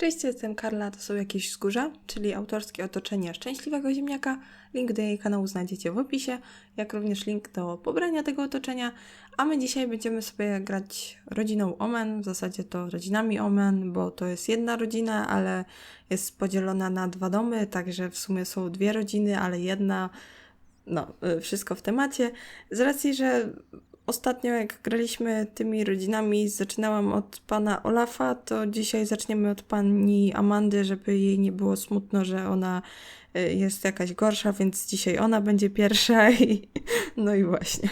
Cześć, jestem Karla, to są jakieś wzgórza, czyli autorskie otoczenie szczęśliwego ziemniaka. Link do jej kanału znajdziecie w opisie, jak również link do pobrania tego otoczenia. A my dzisiaj będziemy sobie grać rodziną Omen, w zasadzie to rodzinami Omen, bo to jest jedna rodzina, ale jest podzielona na dwa domy, także w sumie są dwie rodziny, ale jedna no, y, wszystko w temacie. Z racji, że ostatnio jak graliśmy tymi rodzinami, zaczynałam od pana Olafa, to dzisiaj zaczniemy od pani Amandy, żeby jej nie było smutno, że ona y, jest jakaś gorsza, więc dzisiaj ona będzie pierwsza i no i właśnie.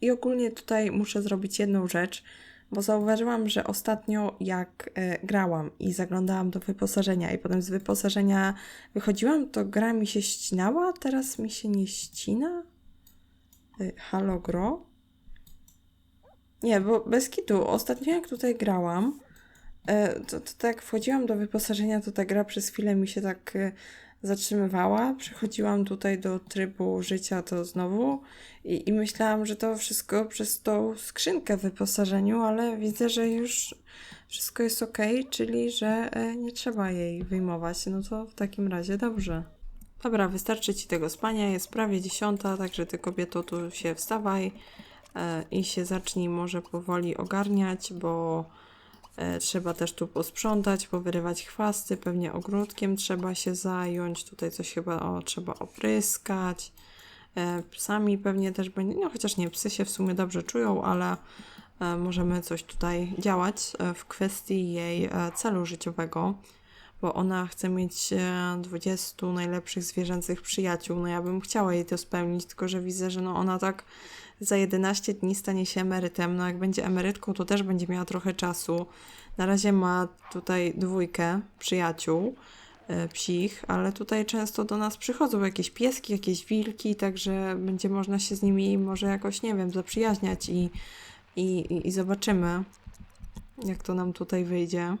I ogólnie tutaj muszę zrobić jedną rzecz, bo zauważyłam, że ostatnio jak e, grałam i zaglądałam do wyposażenia i potem z wyposażenia wychodziłam, to gra mi się ścinała, teraz mi się nie ścina. E, Halo Gro? Nie, bo bez kitu. Ostatnio jak tutaj grałam, e, to, to tak wchodziłam do wyposażenia, to ta gra przez chwilę mi się tak e, zatrzymywała. Przechodziłam tutaj do trybu życia to znowu i, i myślałam, że to wszystko przez tą skrzynkę w wyposażeniu, ale widzę, że już wszystko jest ok, czyli że e, nie trzeba jej wyjmować. No to w takim razie dobrze. Dobra, wystarczy ci tego spania, jest prawie dziesiąta, także ty kobieto tu się wstawaj i się zacznij może powoli ogarniać, bo e, trzeba też tu posprzątać, powyrywać chwasty, pewnie ogródkiem trzeba się zająć, tutaj coś chyba o, trzeba opryskać, e, psami pewnie też będzie, no chociaż nie, psy się w sumie dobrze czują, ale e, możemy coś tutaj działać e, w kwestii jej e, celu życiowego bo ona chce mieć e, 20 najlepszych zwierzęcych przyjaciół. No ja bym chciała jej to spełnić, tylko że widzę, że no ona tak za 11 dni stanie się emerytem. No jak będzie emerytką, to też będzie miała trochę czasu. Na razie ma tutaj dwójkę przyjaciół e, psich, ale tutaj często do nas przychodzą jakieś pieski, jakieś wilki, także będzie można się z nimi może jakoś, nie wiem, zaprzyjaźniać i, i, i, i zobaczymy, jak to nam tutaj wyjdzie.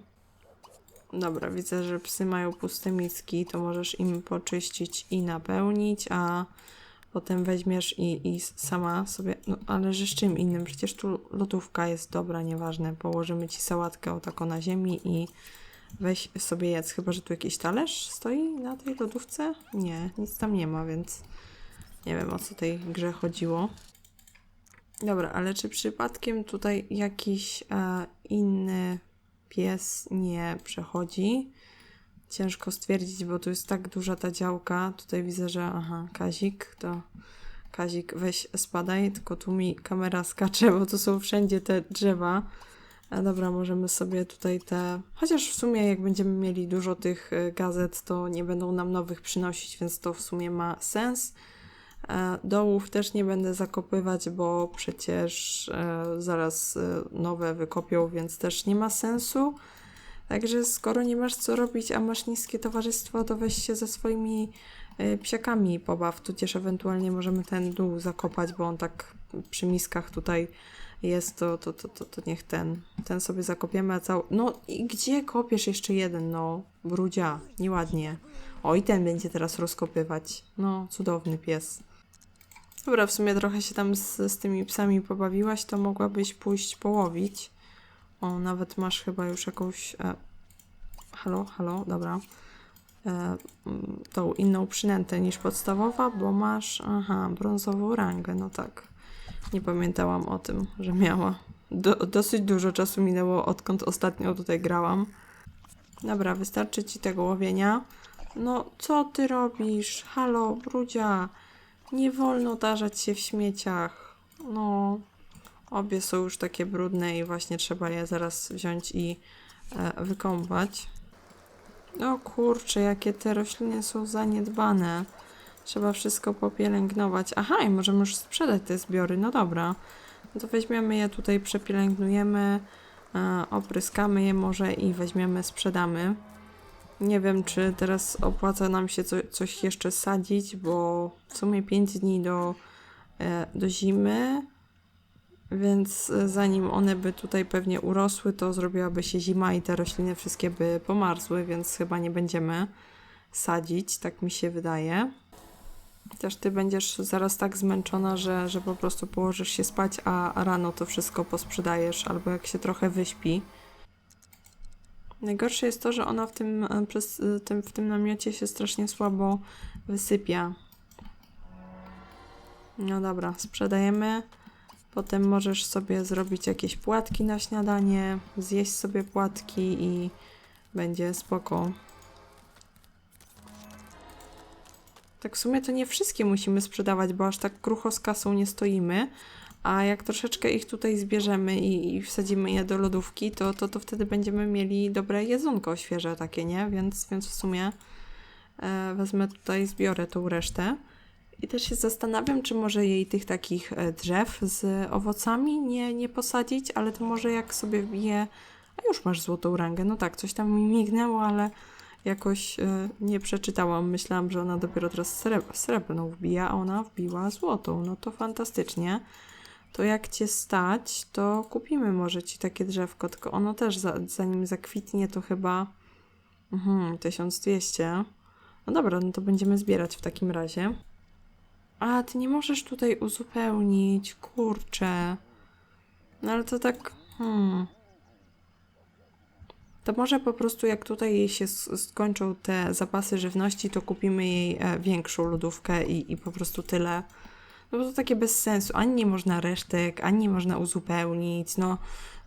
Dobra, widzę, że psy mają puste miski, to możesz im poczyścić i napełnić, a potem weźmiesz i, i sama sobie. No ale że z czym innym? Przecież tu lodówka jest dobra, nieważne. Położymy ci sałatkę o tako na ziemi i weź sobie jedz. Chyba, że tu jakiś talerz stoi na tej lodówce? Nie, nic tam nie ma, więc nie wiem o co tej grze chodziło. Dobra, ale czy przypadkiem tutaj jakiś e, inny pies nie przechodzi. Ciężko stwierdzić, bo tu jest tak duża ta działka. Tutaj widzę, że aha, Kazik, to Kazik weź spadaj, tylko tu mi kamera skacze, bo tu są wszędzie te drzewa. A dobra, możemy sobie tutaj te. Chociaż w sumie, jak będziemy mieli dużo tych y, gazet, to nie będą nam nowych przynosić, więc to w sumie ma sens. E, Dołów też nie będę zakopywać, bo przecież e, zaraz e, nowe wykopią, więc też nie ma sensu. Także skoro nie masz co robić, a masz niskie towarzystwo, to weź się ze swoimi e, psiakami pobaw. Tudzież ewentualnie możemy ten dół zakopać, bo on tak przy miskach tutaj jest, to, to, to, to, to niech ten, ten sobie zakopiemy, a cały... No i gdzie kopiesz jeszcze jeden, no? Brudzia, nieładnie. O, i ten będzie teraz rozkopywać. No, cudowny pies. Dobra, w sumie trochę się tam z, z tymi psami pobawiłaś, to mogłabyś pójść połowić. O, nawet masz chyba już jakąś... E, halo, halo, dobra. E, mm, tą inną przynętę niż podstawowa, bo masz, aha, brązową rangę, no tak. Nie pamiętałam o tym, że miała. Do, dosyć dużo czasu minęło, odkąd ostatnio tutaj grałam. Dobra, wystarczy ci tego łowienia. No, co ty robisz? Halo, brudzia. Nie wolno tarzać się w śmieciach. No, obie są już takie brudne i właśnie trzeba je zaraz wziąć i e, wykąpać. O kurczę, jakie te rośliny są zaniedbane. Trzeba wszystko popielęgnować. Aha, i możemy już sprzedać te zbiory. No dobra. No to weźmiemy je tutaj, przepielęgnujemy, e, opryskamy je może i weźmiemy, sprzedamy. Nie wiem, czy teraz opłaca nam się co, coś jeszcze sadzić, bo w sumie 5 dni do, e, do zimy, więc e, zanim one by tutaj pewnie urosły, to zrobiłaby się zima i te rośliny wszystkie by pomarzły, więc chyba nie będziemy sadzić, tak mi się wydaje. Też ty będziesz zaraz tak zmęczona, że, że po prostu położysz się spać, a, rano to wszystko posprzedajesz, albo jak się trochę wyśpi. Najgorsze jest to, że ona w tym, e, przez, e, tym, w tym namiocie się strasznie słabo wysypia. No dobra, sprzedajemy. Potem możesz sobie zrobić jakieś płatki na śniadanie, zjeść sobie płatki i będzie spoko. Tak w sumie to nie wszystkie musimy sprzedawać, bo aż tak krucho z kasą nie stoimy. A jak troszeczkę ich tutaj zbierzemy i, i wsadzimy je do lodówki, to, to, to wtedy będziemy mieli dobre jedzonko świeże takie, nie? Więc, więc w sumie e, wezmę tutaj, zbiorę tą resztę. I też się zastanawiam, czy może jej tych takich e, drzew z owocami nie, nie posadzić, ale to może jak sobie wbije... A już masz złotą rangę. No tak, coś tam mi mignęło, ale jakoś e, nie przeczytałam. Myślałam, że ona dopiero teraz sreb- srebrną wbija, a ona wbiła złotą. No to fantastycznie. To jak cię stać, to kupimy może ci takie drzewko, tylko ono też za, zanim zakwitnie, to chyba mhm, 1200. No dobra, no to będziemy zbierać w takim razie. A, ty nie możesz tutaj uzupełnić, kurczę. No ale to tak, hmm. To może po prostu jak tutaj jej się skończą te zapasy żywności, to kupimy jej e, większą lodówkę i, i po prostu tyle. No bo to takie bez sensu. Ani nie można resztek, ani nie można uzupełnić. No,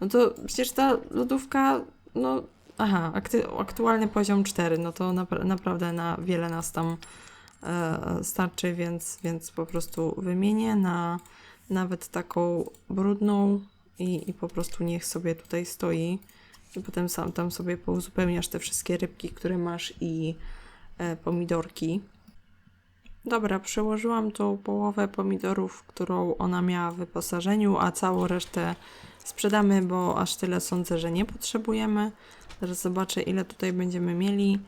no to przecież ta lodówka, no aha, aktualny poziom 4, no to napra- naprawdę na wiele nas tam starczy, więc, więc po prostu wymienię na nawet taką brudną i, i po prostu niech sobie tutaj stoi. I potem sam tam sobie pouzupełniasz te wszystkie rybki, które masz i e, pomidorki. Dobra, przełożyłam tą połowę pomidorów, którą ona miała w wyposażeniu, a całą resztę sprzedamy, bo aż tyle sądzę, że nie potrzebujemy. Teraz zobaczę, ile tutaj będziemy mieli.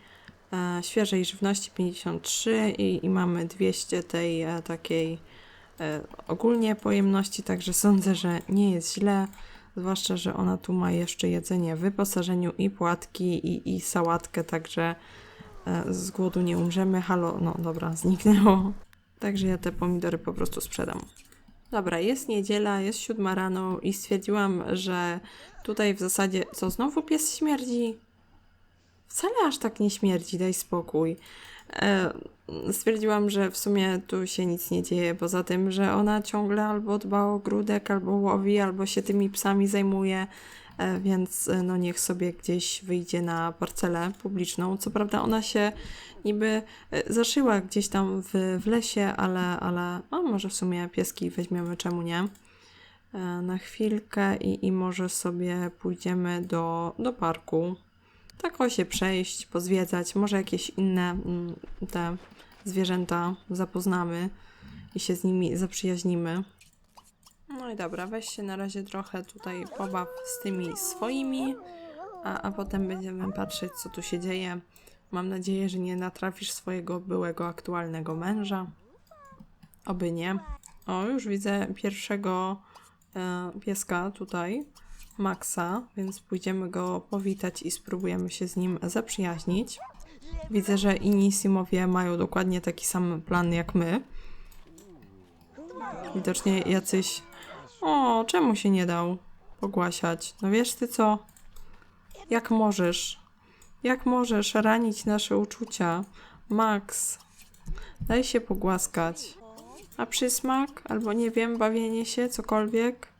E, świeżej żywności 53 i, i mamy 200 tej e, takiej e, ogólnie pojemności, także sądzę, że nie jest źle. Zwłaszcza, że ona tu ma jeszcze jedzenie w wyposażeniu i płatki, i, i sałatkę, także z głodu nie umrzemy. Halo, no dobra, zniknęło. Także ja te pomidory po prostu sprzedam. Dobra, jest niedziela, jest siódma rano i stwierdziłam, że tutaj w zasadzie, co znowu pies śmierdzi? Wcale aż tak nie śmierdzi, daj spokój. E, stwierdziłam, że w sumie tu się nic nie dzieje, poza tym, że ona ciągle albo dba o ogródek, albo łowi, albo się tymi psami zajmuje, e, więc e, no niech sobie gdzieś wyjdzie na parcelę publiczną. Co prawda ona się niby zaszyła gdzieś tam w, w lesie, ale, ale a może w sumie pieski weźmiemy, czemu nie? Na chwilkę i, i może sobie pójdziemy do, do parku. Tak o się przejść, pozwiedzać, może jakieś inne mm, te zwierzęta zapoznamy i się z nimi zaprzyjaźnimy. No i dobra, weź się na razie trochę tutaj pobaw z tymi swoimi, a, a potem będziemy patrzeć, co tu się dzieje. Mam nadzieję, że nie natrafisz swojego byłego aktualnego męża. Oby nie. O, już widzę pierwszego e, pieska tutaj, Maxa, więc pójdziemy go powitać i spróbujemy się z nim zaprzyjaźnić. Widzę, że inni Simowie mają dokładnie taki sam plan jak my. Widocznie jacyś. O, czemu się nie dał pogłasiać? No wiesz ty co? Jak możesz? Jak możesz ranić nasze uczucia? Max, daj się pogłaskać. A przysmak? Albo nie wiem, bawienie się, cokolwiek?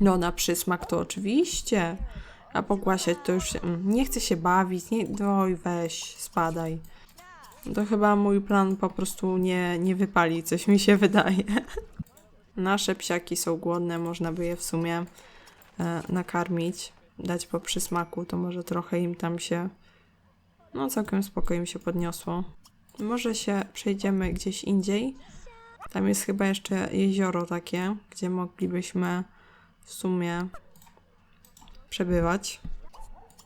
No, na przysmak to oczywiście. A pogłasiać to już mm, nie chce się bawić. Nie, oj, weź, spadaj. To chyba mój plan po prostu nie, nie wypali, coś mi się wydaje. Nasze psiaki są głodne, można by je w sumie e, nakarmić, dać po przysmaku, to może trochę im tam się, no całkiem spoko im się podniosło. Może się przejdziemy gdzieś indziej. Tam jest chyba jeszcze jezioro takie, gdzie moglibyśmy w sumie przebywać.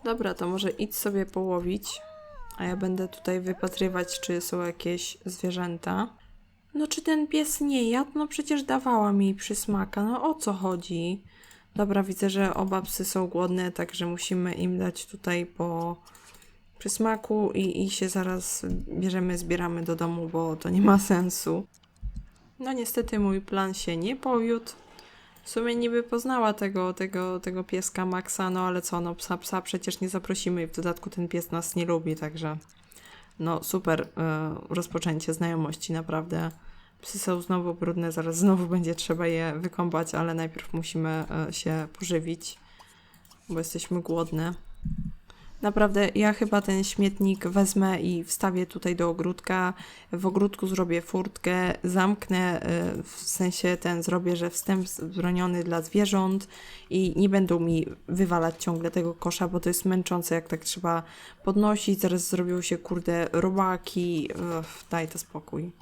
Dobra, to może idź sobie połowić, a ja będę tutaj wypatrywać, czy są jakieś zwierzęta. No czy ten pies nie jadł? No przecież dawałam jej przysmaka, no o co chodzi? Dobra, widzę, że oba psy są głodne, także musimy im dać tutaj po przysmaku i, i się zaraz bierzemy, zbieramy do domu, bo to nie ma sensu. No niestety mój plan się nie powiódł. W sumie niby poznała tego, tego, tego pieska Maxa, no ale co, no psa, psa przecież nie zaprosimy i w dodatku ten pies nas nie lubi, także no super e, rozpoczęcie znajomości, naprawdę. Psy są znowu brudne, zaraz znowu będzie trzeba je wykąpać, ale najpierw musimy e, się pożywić, bo jesteśmy głodne. Naprawdę, ja chyba ten śmietnik wezmę i wstawię tutaj do ogródka. W ogródku zrobię furtkę, zamknę, y, w sensie ten zrobię, że wstęp zbroniony dla zwierząt i nie będą mi wywalać ciągle tego kosza, bo to jest męczące, jak tak trzeba podnosić. Zaraz zrobią się, kurde, robaki. Ugh, daj to spokój.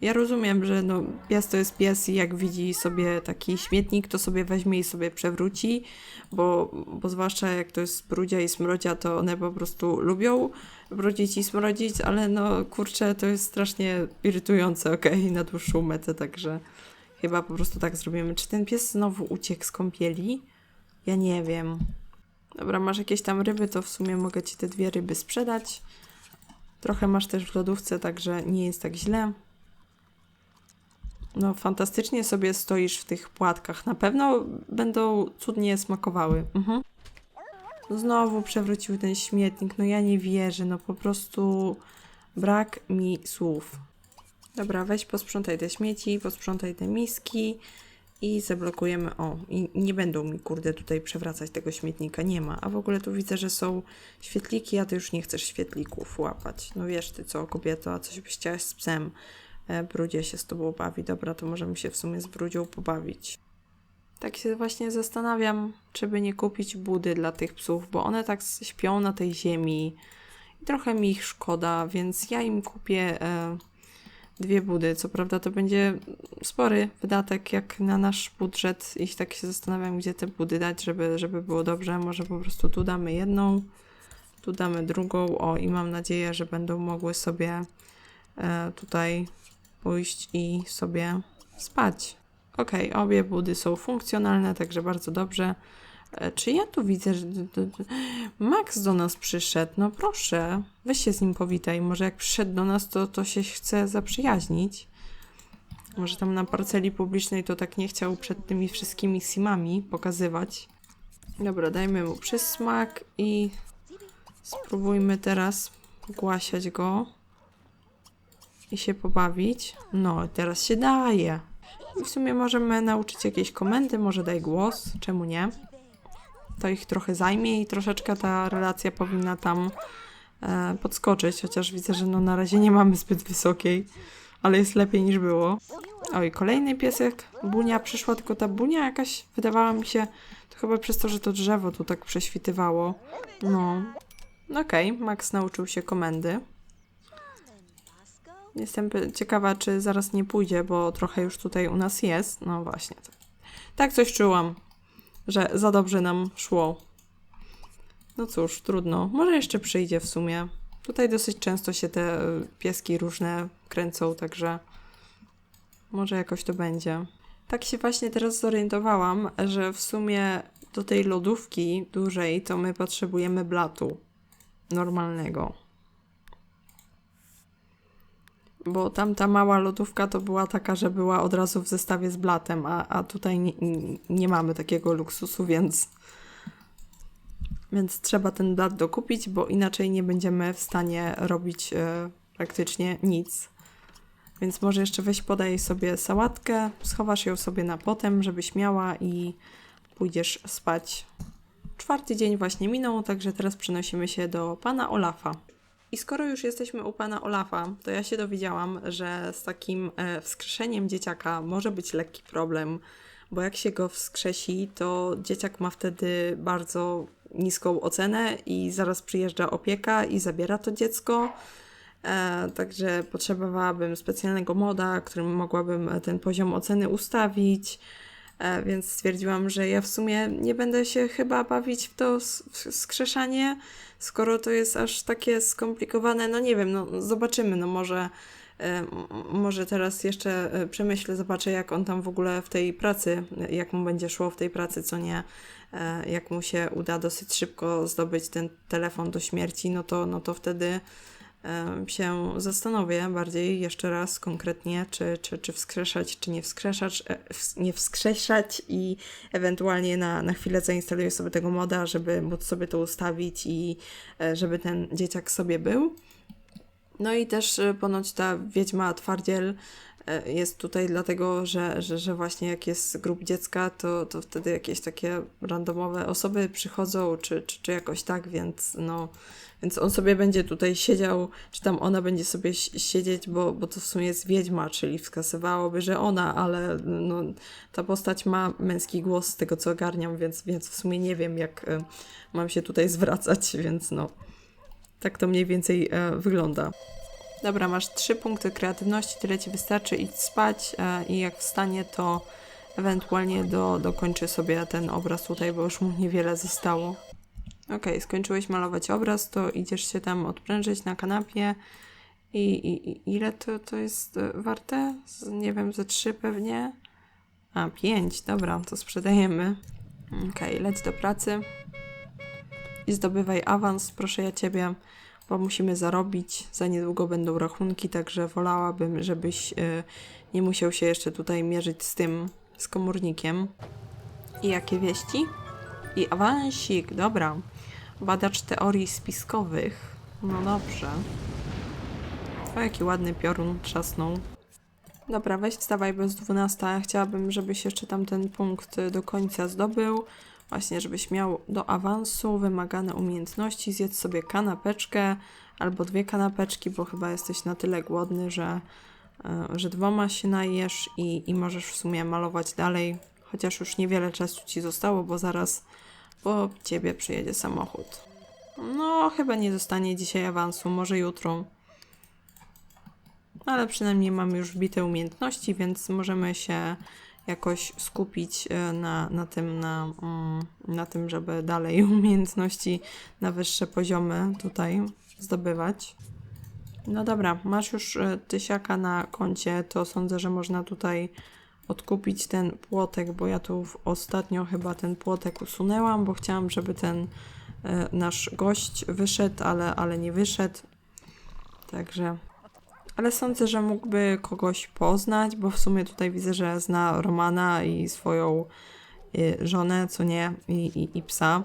Ja rozumiem, że no, pies to jest pies i jak widzi sobie taki śmietnik, to sobie weźmie i sobie przewróci, bo, bo zwłaszcza jak to jest brudzia i smrodzia, to one po prostu lubią brudzić i smrodzić, ale no kurczę, to jest strasznie irytujące, okej, okay, na dłuższą metę, także chyba po prostu tak zrobimy. Czy ten pies znowu uciekł z kąpieli? Ja nie wiem. Dobra, masz jakieś tam ryby, to w sumie mogę ci te dwie ryby sprzedać. Trochę masz też w lodówce, także nie jest tak źle. No, fantastycznie sobie stoisz w tych płatkach. Na pewno będą cudnie smakowały. Mhm. Znowu przewrócił ten śmietnik. No ja nie wierzę. No po prostu brak mi słów. Dobra, weź posprzątaj te śmieci, posprzątaj te miski i zablokujemy. O, i nie będą mi, kurde, tutaj przewracać tego śmietnika. Nie ma. A w ogóle tu widzę, że są świetliki, a ty już nie chcesz świetlików łapać. No wiesz ty co, kobieto, a coś byś chciałaś z psem. E, Brudzie się z tobą bawi. Dobra, to możemy się w sumie z Brudzią pobawić. Tak się właśnie zastanawiam, czy by nie kupić budy dla tych psów, bo one tak śpią na tej ziemi i trochę mi ich szkoda, więc ja im kupię e, dwie budy. Co prawda to będzie spory wydatek jak na nasz budżet i tak się zastanawiam, gdzie te budy dać, żeby, żeby było dobrze. Może po prostu tu damy jedną, tu damy drugą, o i mam nadzieję, że będą mogły sobie e, tutaj pójść i sobie spać. Ok, obie budy są funkcjonalne, także bardzo dobrze. E, czy ja tu widzę, że Max do nas przyszedł? No proszę, weź się z nim powitaj. Może jak przyszedł do nas, to, to się chce zaprzyjaźnić. Może tam na parceli publicznej to tak nie chciał przed tymi wszystkimi simami pokazywać. Dobra, dajmy mu przysmak i spróbujmy teraz głasiać go i się pobawić. No, teraz się daje. I w sumie możemy nauczyć jakieś komendy, może daj głos, czemu nie? To ich trochę zajmie i troszeczkę ta relacja powinna tam e, podskoczyć, chociaż widzę, że no na razie nie mamy zbyt wysokiej, ale jest lepiej niż było. Oj, kolejny piesek, Bunia przyszła, tylko ta Bunia jakaś wydawała mi się, to chyba przez to, że to drzewo tu tak prześwitywało. No, okej, okay, Max nauczył się komendy. Jestem ciekawa, czy zaraz nie pójdzie, bo trochę już tutaj u nas jest. No właśnie. Tak coś czułam, że za dobrze nam szło. No cóż, trudno. Może jeszcze przyjdzie w sumie. Tutaj dosyć często się te pieski różne kręcą, także może jakoś to będzie. Tak się właśnie teraz zorientowałam, że w sumie do tej lodówki dużej to my potrzebujemy blatu normalnego bo tam ta mała lodówka to była taka, że była od razu w zestawie z blatem, a, a tutaj nie, nie mamy takiego luksusu, więc, więc trzeba ten blat dokupić, bo inaczej nie będziemy w stanie robić e, praktycznie nic. Więc może jeszcze weź podaj sobie sałatkę, schowasz ją sobie na potem, żebyś miała i pójdziesz spać. Czwarty dzień właśnie minął, także teraz przenosimy się do pana Olafa. I skoro już jesteśmy u pana Olafa, to ja się dowiedziałam, że z takim e, wskrzeszeniem dzieciaka może być lekki problem, bo jak się go wskrzesi, to dzieciak ma wtedy bardzo niską ocenę i zaraz przyjeżdża opieka i zabiera to dziecko. E, także potrzebowałabym specjalnego moda, którym mogłabym ten poziom oceny ustawić. E, więc stwierdziłam, że ja w sumie nie będę się chyba bawić w to skrzeszanie, skoro to jest aż takie skomplikowane. No nie wiem, no zobaczymy, no może. E, może teraz jeszcze e, przemyślę, zobaczę, jak on tam w ogóle w tej pracy, jak mu będzie szło w tej pracy, co nie, jak mu się uda dosyć szybko zdobyć ten telefon do śmierci, no to, no to wtedy się zastanowię bardziej jeszcze raz konkretnie, czy, czy, czy wskrzeszać, czy nie wskrzeszać, e, nie wskrzeszać i ewentualnie na, na chwilę zainstaluję sobie tego moda, żeby móc sobie to ustawić i e, żeby ten dzieciak sobie był. No i też e, ponoć ta wiedźma twardziel jest tutaj dlatego, że, że, że właśnie jak jest grup dziecka, to, to wtedy jakieś takie randomowe osoby przychodzą, czy, czy, czy jakoś tak, więc no, więc on sobie będzie tutaj siedział, czy tam ona będzie sobie si- siedzieć, bo, bo to w sumie jest wiedźma, czyli wskazywałoby, że ona, ale no, ta postać ma męski głos z tego, co ogarniam, więc, więc w sumie nie wiem, jak e, mam się tutaj zwracać, więc no, tak to mniej więcej e, wygląda. Dobra, masz trzy punkty kreatywności, tyle ci wystarczy, idź spać e, i jak wstanie, to ewentualnie do, dokończy sobie ten obraz tutaj, bo już mu niewiele zostało. Okej, skończyłeś malować obraz, to idziesz się tam odprężyć na kanapie i, i, i ile to, to jest e, warte? Z, nie wiem, ze trzy pewnie? A, pięć, dobra, to sprzedajemy. Okej, leć do pracy i zdobywaj awans, proszę ja ciebie bo musimy zarobić. Za niedługo będą rachunki, także wolałabym, żebyś y, nie musiał się jeszcze tutaj mierzyć z tym, z komornikiem. I jakie wieści? I awansik, dobra. Badacz teorii spiskowych. No dobrze. O, jaki ładny piorun trzasnął. Dobra, weź wstawaj bez 12. Ja chciałabym, żebyś jeszcze tam ten punkt do końca zdobył. Właśnie, żebyś miał do awansu wymagane umiejętności, zjedz sobie kanapeczkę albo dwie kanapeczki, bo chyba jesteś na tyle głodny, że, e, że dwoma się najesz i, i możesz w sumie malować dalej, chociaż już niewiele czasu ci zostało, bo zaraz po ciebie przyjedzie samochód. No, chyba nie dostanie dzisiaj awansu, może jutro. Ale przynajmniej mamy już wbite umiejętności, więc możemy się jakoś skupić e, na, na, tym, na, mm, na tym, żeby dalej umiejętności na wyższe poziomy tutaj zdobywać. No dobra, masz już e, tysiaka na koncie, to sądzę, że można tutaj odkupić ten płotek, bo ja tu ostatnio chyba ten płotek usunęłam, bo chciałam, żeby ten e, nasz gość wyszedł, ale, ale nie wyszedł. Także ale sądzę, że mógłby kogoś poznać, bo w sumie tutaj widzę, że zna Romana i swoją y, żonę, co nie, i, i, i psa.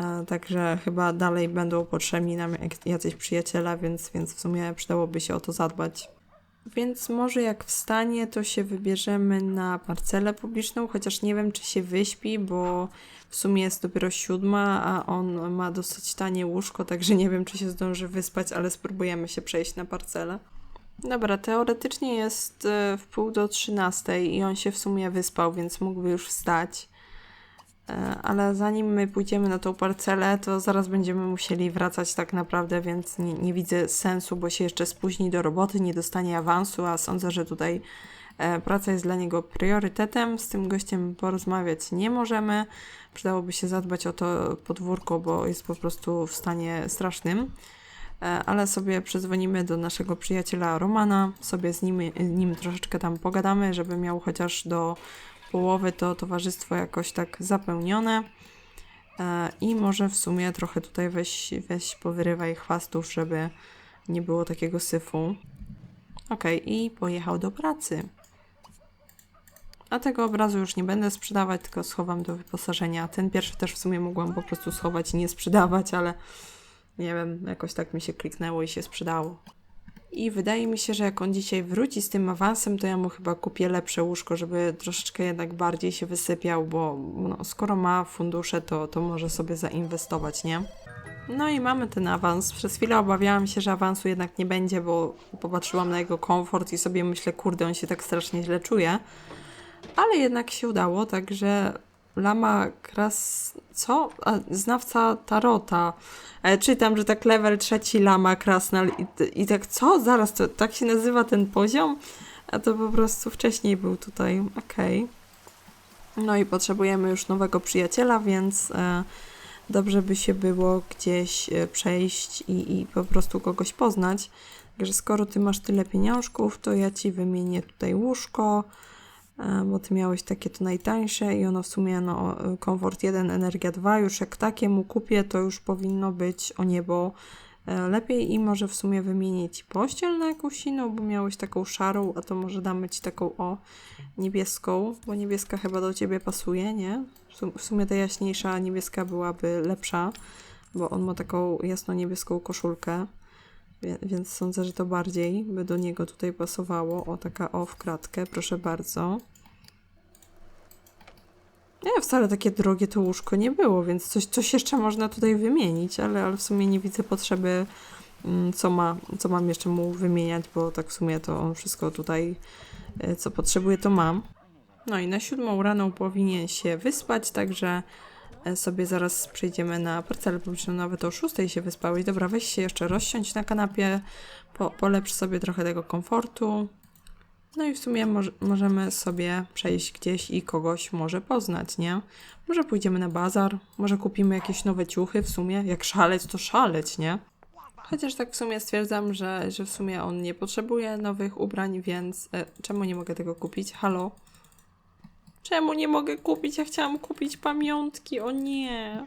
E, Także chyba dalej będą potrzebni nam jacyś przyjaciele, więc, więc w sumie przydałoby się o to zadbać. Więc może jak wstanie, to się wybierzemy na parcelę publiczną, chociaż nie wiem, czy się wyśpi, bo w sumie jest dopiero siódma, a on ma dosyć tanie łóżko, także nie wiem, czy się zdąży wyspać, ale spróbujemy się przejść na parcelę. Dobra, teoretycznie jest e, w pół do trzynastej i on się w sumie wyspał, więc mógłby już wstać. E, Ale zanim my pójdziemy na tą parcelę, to zaraz będziemy musieli wracać tak naprawdę, więc nie, nie widzę sensu, bo się jeszcze spóźni do roboty, nie dostanie awansu, a sądzę, że tutaj e, praca jest dla niego priorytetem. Z tym gościem porozmawiać nie możemy. Przydałoby się zadbać o to podwórko, bo jest po prostu w stanie strasznym. E, ale sobie przedzwonimy do naszego przyjaciela Romana, sobie z nim, nim troszeczkę tam pogadamy, żeby miał chociaż do połowy to towarzystwo jakoś tak zapełnione. E, I może w sumie trochę tutaj weź, weź powyrywaj chwastów, żeby nie było takiego syfu. Okej, i pojechał do pracy. A tego obrazu już nie będę sprzedawać, tylko schowam do wyposażenia. Ten pierwszy też w sumie mogłam po prostu schować i nie sprzedawać, ale nie wiem, jakoś tak mi się kliknęło i się sprzedało. I wydaje mi się, że jak on dzisiaj wróci z tym awansem, to ja mu chyba kupię lepsze łóżko, żeby troszeczkę jednak bardziej się wysypiał, bo no, skoro ma fundusze, to, to może sobie zainwestować, nie? No i mamy ten awans. Przez chwilę obawiałam się, że awansu jednak nie będzie, bo popatrzyłam na jego komfort i sobie myślę, kurde, on się tak strasznie źle czuje. Ale jednak się udało, także Lama Kras... co? A, znawca Tarota. E, czytam, że tak level trzeci Lama Krasnal i, i tak co? Zaraz, to tak się nazywa ten poziom? A to po prostu wcześniej był tutaj. Okej. No i potrzebujemy już nowego przyjaciela, więc e, dobrze by się było gdzieś e, przejść i, i po prostu kogoś poznać. Także skoro ty masz tyle pieniążków, to ja ci wymienię tutaj łóżko, bo ty miałeś takie to najtańsze i ono w sumie no, komfort 1, energia 2, już jak takie mu kupię, to już powinno być o niebo e, lepiej i może w sumie wymienić pościel na jakąś inną, bo miałeś taką szarą, a to może damy ci taką o niebieską, bo niebieska chyba do ciebie pasuje, nie? W sum- W sumie ta jaśniejsza niebieska byłaby lepsza, bo on ma taką jasno-niebieską koszulkę, więc sądzę, że to bardziej by do niego tutaj pasowało. O, taka o w kratkę, proszę bardzo. Nie, wcale takie drogie to łóżko nie było, więc coś, coś jeszcze można tutaj wymienić, ale, ale w sumie nie widzę potrzeby, mm, co, ma, co mam jeszcze mu wymieniać, bo tak w sumie to on wszystko tutaj, e, co potrzebuje, to mam. No i na siódmą rano powinien się wyspać, także sobie zaraz przejdziemy na parcelę publiczną, nawet o szóstej się wyspałeś. Dobra, weź się jeszcze rozsiądź na kanapie, po, polepsz sobie trochę tego komfortu. No i w sumie moż- możemy sobie przejść gdzieś i kogoś może poznać, nie? Może pójdziemy na bazar, może kupimy jakieś nowe ciuchy w sumie. Jak szaleć, to szaleć, nie? Chociaż tak w sumie stwierdzam, że, że w sumie on nie potrzebuje nowych ubrań, więc e, czemu nie mogę tego kupić? Halo? Czemu nie mogę kupić? Ja chciałam kupić pamiątki, o nie.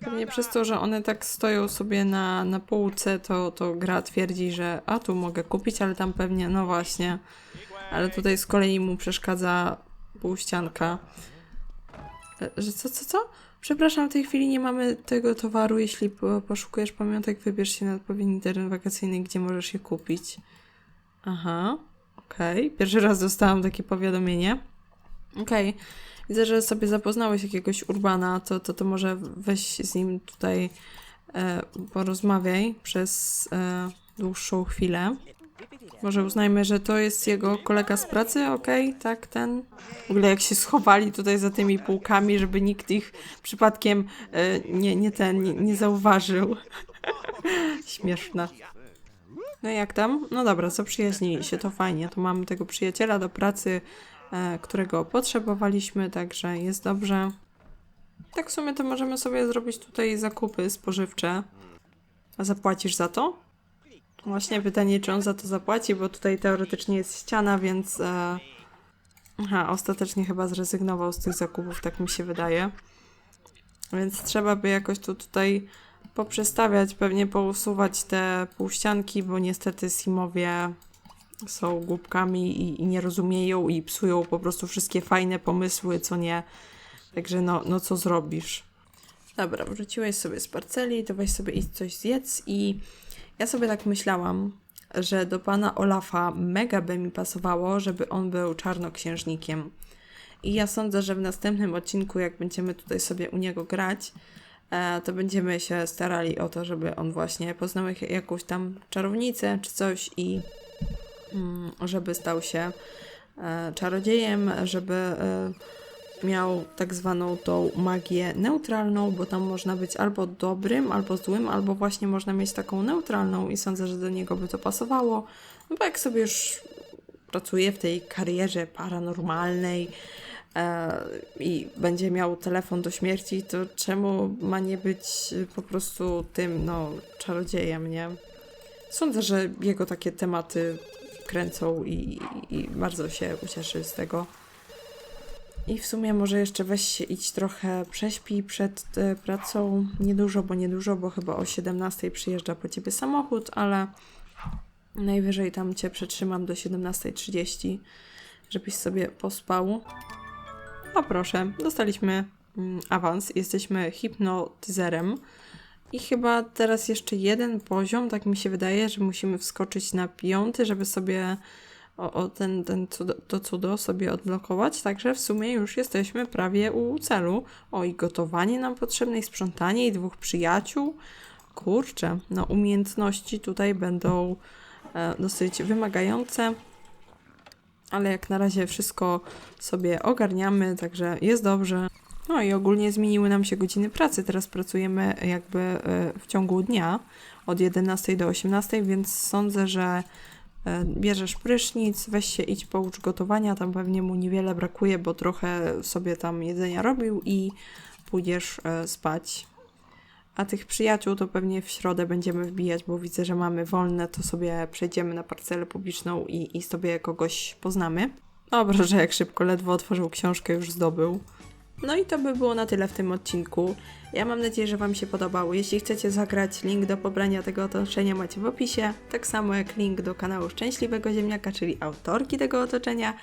Pewnie przez to, że one tak stoją sobie na, na półce, to, to gra twierdzi, że a tu mogę kupić, ale tam pewnie, no właśnie. Ale tutaj z kolei mu przeszkadza półścianka. Że co, co, co? Przepraszam, w tej chwili nie mamy tego towaru. Jeśli po, poszukujesz pamiątek, wybierz się na odpowiedni teren wakacyjny, gdzie możesz je kupić. Aha, okej. Pierwszy raz dostałam takie powiadomienie. Okej. Widzę, że sobie zapoznałeś jakiegoś Urbana, to, to, to może weź z nim tutaj e, porozmawiaj przez e, dłuższą chwilę. Może uznajmy, że to jest jego kolega z pracy, okej, tak, ten. W ogóle jak się schowali tutaj za tymi półkami, żeby nikt ich przypadkiem e, nie, nie ten, nie, nie zauważył. Śmieszne. No jak tam? No dobra, zaprzyjaźnili się, to fajnie. To mamy tego przyjaciela do pracy, e, którego potrzebowaliśmy, także jest dobrze. Tak w sumie to możemy sobie zrobić tutaj zakupy spożywcze. A zapłacisz za to? Właśnie pytanie, czy on za to zapłaci, bo tutaj teoretycznie jest ściana, więc... E... Aha, ostatecznie chyba zrezygnował z tych zakupów, tak mi się wydaje. Więc trzeba by jakoś tu tutaj poprzestawiać, pewnie pousuwać te półścianki, bo niestety Simowie są głupkami i, i nie rozumieją i psują po prostu wszystkie fajne pomysły, co nie. Także no, no co zrobisz? Dobra, wróciłeś sobie z parceli, to weź sobie iść coś zjedz i ja sobie tak myślałam, że do pana Olafa mega by mi pasowało, żeby on był czarnoksiężnikiem. I ja sądzę, że w następnym odcinku, jak będziemy tutaj sobie u niego grać, to będziemy się starali o to, żeby on właśnie poznał jak- jakąś tam czarownicę czy coś i mm, żeby stał się e, czarodziejem, żeby e, miał tak zwaną tą magię neutralną, bo tam można być albo dobrym, albo złym, albo właśnie można mieć taką neutralną i sądzę, że do niego by to pasowało. No bo jak sobie już pracuje w tej karierze paranormalnej e, i będzie miał telefon do śmierci, to czemu ma nie być po prostu tym, no, czarodziejem, nie? Sądzę, że jego takie tematy kręcą i, i bardzo się ucieszy z tego. I w sumie może jeszcze weź się idź trochę prześpij przed e, pracą. Niedużo, bo niedużo, bo chyba o 17 przyjeżdża po ciebie samochód, ale najwyżej tam cię przetrzymam do 17.30, żebyś sobie pospał. O proszę, dostaliśmy mm, awans, jesteśmy hipnotyzerem. I chyba teraz jeszcze jeden poziom, tak mi się wydaje, że musimy wskoczyć na piąty, żeby sobie o, o ten, ten cudo, to cudo sobie odblokować. Także w sumie już jesteśmy prawie u celu. O, i gotowanie nam potrzebne, i sprzątanie, i dwóch przyjaciół. Kurczę, no umiejętności tutaj będą e, dosyć wymagające. Ale jak na razie wszystko sobie ogarniamy, także jest dobrze. No i ogólnie zmieniły nam się godziny pracy. Teraz pracujemy jakby e, w ciągu dnia od 11 do 18, więc sądzę, że e, bierzesz prysznic, weź się idź poucz gotowania, tam pewnie mu niewiele brakuje, bo trochę sobie tam jedzenia robił i pójdziesz e, spać. A tych przyjaciół to pewnie w środę będziemy wbijać, bo widzę, że mamy wolne, to sobie przejdziemy na parcelę publiczną i, i sobie kogoś poznamy. Dobra, że jak szybko ledwo otworzył książkę, już zdobył. I, i, i, i bardzo się ucieszy z tego. I w sumie może jeszcze weź się idź trochę prześpij przed pracą. Nie dużo, bo niedużo, bo chyba o 17 przyjeżdża po ciebie samochód, ale No i to by było na tyle w tym odcinku. Ja mam nadzieję, że Wam się podobało. Jeśli chcecie zagrać, link do pobrania tego otoczenia macie w opisie. Tak samo jak link do kanału Szczęśliwego Ziemniaka, czyli autorki tego otoczenia.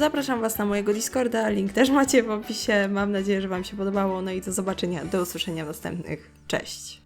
Zapraszam Was na mojego Discorda, link też macie w opisie. Mam nadzieję, że Wam się podobało. No i do zobaczenia, do usłyszenia w następnych. Cześć!